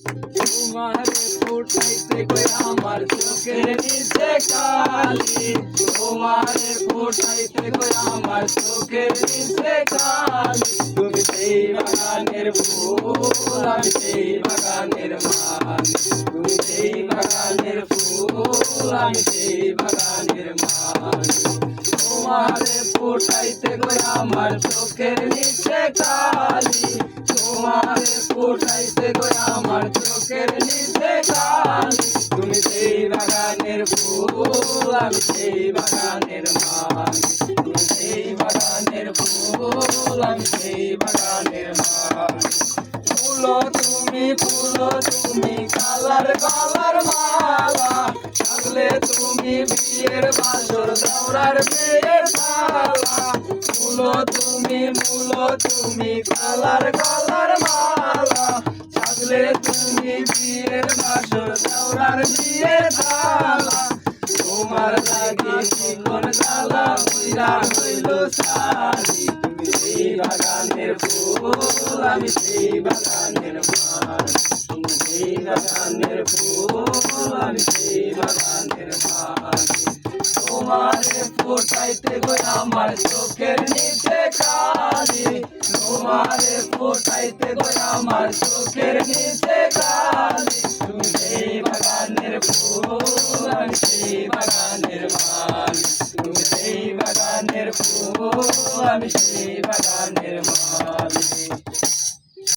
তোমারে ফুটাইতে কই আমার চোখের নিচে কালি? তোমারে ফুটাইতে কই আমার চোখের নিচে কালি? তুমি সেই বাগানের ফুল, আমি সেই বাগানের মালি। তুমি সেই বাগানের ফুল, আমি সেই বাগানের মালি। তোমারে ফুটাইতে কই আমার চোখের নিচে চোখের নিচে তুমি সেই বাগানের ফুল আমি সেই বাগানের মালি তুমি সেই বাগানের ফুল আমি সেই বাগানের মালি ফুলো তুমি ফুলো তুমি কালার কালার মালা থাকলে তুমি বিয়ের বাসর দৌড়ার বিয়ের পালা ফুলো তুমি মূলো তুমি কালার কালার মালা। বিয়ের বাসর দৌড়ার বিয়ের পালা। তোমার লাগি চিকন গালা হইরা হইল সারি তুমি সেই বাগানের ফুল, আমি সেই বাগানের মাল তুমি সেই বাগানের ফুল, আমি সেই বাগানের মাল তোমারে ফোটাইতে গই আমার চোখের নিচে কালি। তোমারে ফোটাইতে গই আমার চোখের নিচে কালি। আমি সেই বাগানের মাল তুমি সেই বাগানের ফুল আমি সেই বাগানের মাল